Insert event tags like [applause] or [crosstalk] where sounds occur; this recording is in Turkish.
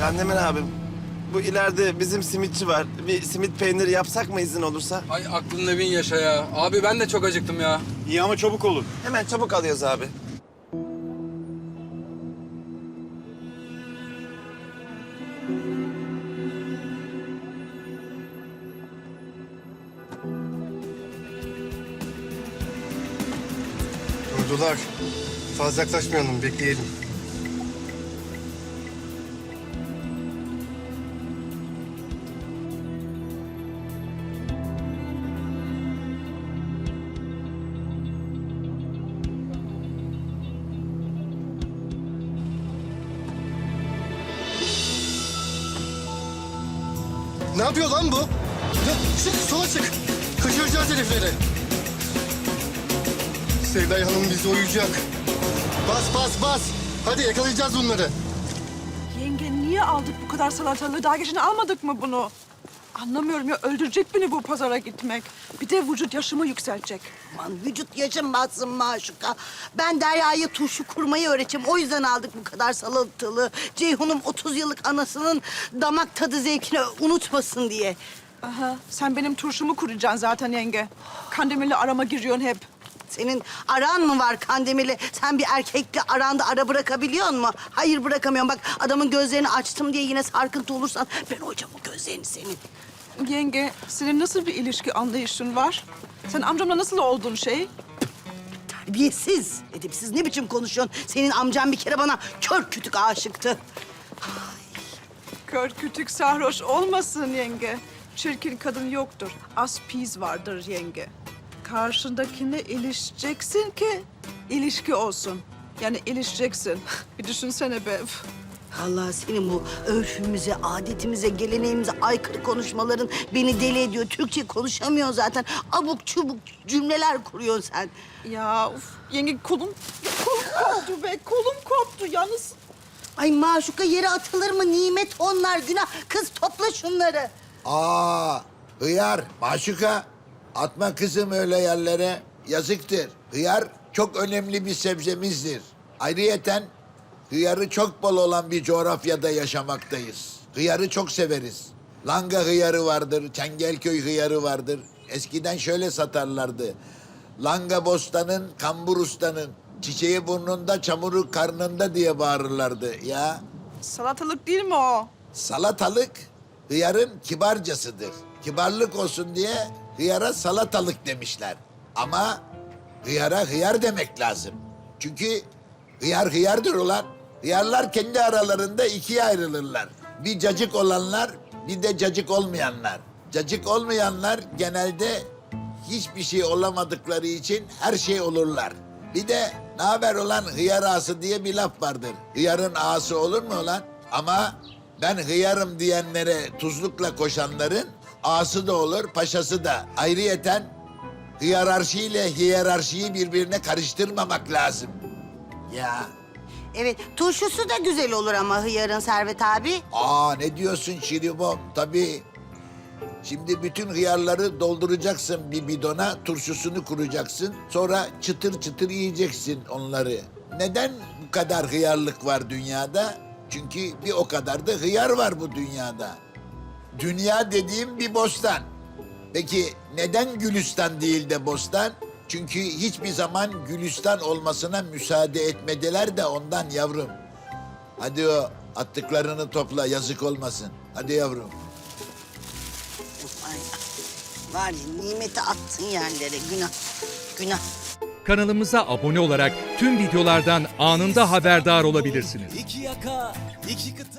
Kandemir abim, bu ileride bizim simitçi var. Bir simit peyniri yapsak mı izin olursa? Ay aklın bin yaşa ya. Abi ben de çok acıktım ya. İyi ama çabuk olun. Hemen çabuk alıyoruz abi. Durdular. Fazla yaklaşmayalım, bekleyelim. Ne yapıyor lan bu? Ya, çık, sola çık. Kaçıracağız herifleri. Sevday Hanım bizi uyuyacak. Bas bas bas. Hadi yakalayacağız bunları. Yenge niye aldık bu kadar salatalığı? Daha geçen almadık mı bunu? Anlamıyorum ya öldürecek beni bu pazara gitmek. Bir de vücut yaşımı yükseltecek. Aman vücut yaşanmazsın maşuka. Ben Derya'ya turşu kurmayı öğreteceğim. O yüzden aldık bu kadar salatalığı. Ceyhun'um 30 yıllık anasının damak tadı zevkini unutmasın diye. Aha, sen benim turşumu kuracaksın zaten yenge. Kandemir'le arama giriyorsun hep. Senin aran mı var Kandemir'le? Sen bir erkekle aranda ara bırakabiliyor mu? Hayır bırakamıyorum. Bak adamın gözlerini açtım diye yine sarkıntı olursan ben hocam o gözlerini senin. Yenge, senin nasıl bir ilişki anlayışın var? Sen amcamla nasıl oldun şey? Terbiyesiz, edepsiz ne biçim konuşuyorsun? Senin amcan bir kere bana kör kütük aşıktı. Kör kütük sarhoş olmasın yenge. Çirkin kadın yoktur. Az piz vardır yenge. Karşındakine ilişeceksin ki ilişki olsun. Yani ilişeceksin. [laughs] bir düşünsene be. Allah senin bu örfümüze, adetimize, geleneğimize aykırı konuşmaların beni deli ediyor. Türkçe konuşamıyor zaten. Abuk çubuk cümleler kuruyorsun sen. Ya uf, yenge kolum, kolum koptu be. Kolum koptu yalnız. Ay maşuka yere atılır mı? Nimet onlar günah. Kız topla şunları. Aa, hıyar, maşuka. Atma kızım öyle yerlere. Yazıktır. Hıyar çok önemli bir sebzemizdir. Ayrıyeten hıyarı çok bol olan bir coğrafyada yaşamaktayız. Hıyarı çok severiz. Langa hıyarı vardır, Çengelköy hıyarı vardır. Eskiden şöyle satarlardı. Langa bostanın, kambur ustanın, çiçeği burnunda, çamuru karnında diye bağırırlardı ya. Salatalık değil mi o? Salatalık hıyarın kibarcasıdır. Kibarlık olsun diye hıyara salatalık demişler. Ama hıyara hıyar demek lazım. Çünkü hıyar hıyardır ulan. Hıyarlar kendi aralarında ikiye ayrılırlar. Bir cacık olanlar, bir de cacık olmayanlar. Cacık olmayanlar genelde hiçbir şey olamadıkları için her şey olurlar. Bir de ne haber olan hıyar ağası diye bir laf vardır. Hıyarın ağası olur mu lan? Ama ben hıyarım diyenlere tuzlukla koşanların ağası da olur, paşası da. Ayrıyeten hiyerarşi ile hiyerarşiyi birbirine karıştırmamak lazım. Ya. Evet, turşusu da güzel olur ama hıyarın Servet abi. Aa ne diyorsun Şiribom? Tabii. Şimdi bütün hıyarları dolduracaksın bir bidona, turşusunu kuracaksın. Sonra çıtır çıtır yiyeceksin onları. Neden bu kadar hıyarlık var dünyada? Çünkü bir o kadar da hıyar var bu dünyada. Dünya dediğim bir bostan. Peki neden Gülistan değil de bostan? Çünkü hiçbir zaman Gülistan olmasına müsaade etmediler de ondan yavrum. Hadi o attıklarını topla yazık olmasın. Hadi yavrum. Ay, var ya nimeti attın yerlere günah. Günah. Kanalımıza abone olarak tüm videolardan anında haberdar olabilirsiniz. İki yaka, iki kıta.